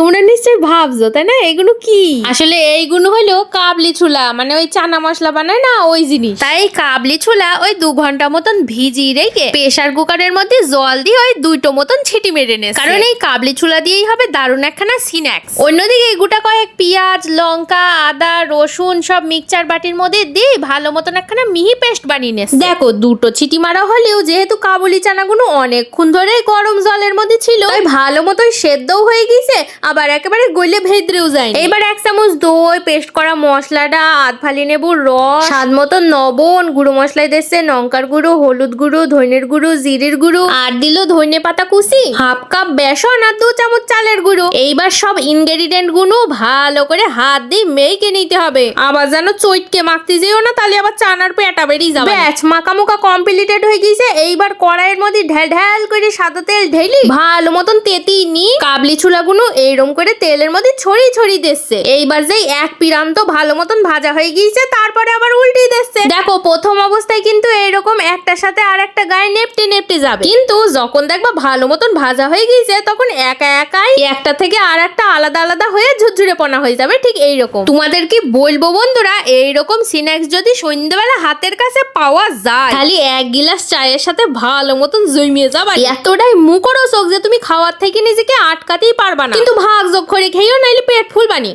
তোমরা নিশ্চয়ই ভাবছ তাই না? এগুলো কি? আসলে এইগুলো হলো কাবলি ছোলা মানে ওই চানা মশলা বানায় না ওই জিনিস। তাই কাবলি ছোলা ওই দু ঘণ্টা মতন ভিজিয়ে রেখে প্রেসার কুকারের মধ্যে জল দিয়ে ওই দুটো মতন ছিটি মেরে নে কারণ এই কাবলি ছোলা দিয়েই হবে দারুণ একখানা স্ন্যাক্স। অন্যদিকে এই গোটা কয়েক পেঁয়াজ লঙ্কা আদা রসুন সব মিক্সচার বাটির মধ্যে দিয়ে ভালো মতন একখানা মিহি পেস্ট বানিয়ে নে দেখো দুটো ছিটি মারা হলেও যেহেতু কাবুলি চানাগুলো অনেকক্ষণ ধরে গরম জলের মধ্যে ছিল ভালো মতন সেদ্ধও হয়ে গেছে আবার একেবারে গলে ভেদ্রেও যায় এবার এক চামচ দই পেস্ট করা মশলাটা আধ ফালি নেবুর রস স্বাদ মতো লবণ গুঁড়ো মশলাই দিচ্ছে লঙ্কার গুঁড়ো হলুদ গুঁড়ো ধনের গুঁড়ো জিরের গুঁড়ো আর দিল ধনে পাতা কুচি হাফ কাপ বেসন আর দু চামচ চালের গুঁড়ো। এইবার সব ইনগ্রেডিয়েন্টগুলো ভালো করে হাত দিয়ে মেখে নিতে হবে। আবার যেন চৈটকে মাখতে যেও না তাহলে আবার চানার পেটা বেরিয়ে যাবে ব্যাচ মাখা মুখা কমপ্লিটেড হয়ে গিয়েছে। এইবার কড়াইয়ের মধ্যে ঢেল ঢেল করে সাদা তেল ঢেলি। ভালো মতন তেতি নি কাবলি ছুলাগুলো এইরকম করে তেলের মধ্যে ছড়িয়ে ছড়িয়ে দিচ্ছে। এইবার যেই এক পিরান্ত ভালো মতন ভাজা হয়ে গিয়েছে, তারপরে আবার উল্টিয়ে দিচ্ছে। দেখো, প্রথম অবস্থায় কিন্তু এইরকম একটার সাথে আর একটা গায়ে নেপটে নেপটে যাবে। কিন্তু যখন দেখবা ভালো মতন ভাজা হয়ে গিয়েছে, তখন একা একাই একটা থেকে আর একটা আলাদা আলাদা হয়ে ঝুরঝুরে পনা হয়ে যাবে, ঠিক এইরকম। তোমাদের কি বলব বন্ধুরা, এইরকম স্ন্যাক্স যদি সন্ধ্যেবেলা হাতের কাছে পাওয়া যায়, খালি এক গিলাস চায়ের সাথে ভালো মতন জমিয়ে যাবা। এতটাই মুখরো চোখ যে তুমি খাওয়ার থেকে নিজেকে আটকাতেই পারবা না। কিন্তু ভাগ যোগ করে খেয়েও নাইলে পেট ফুলবানি।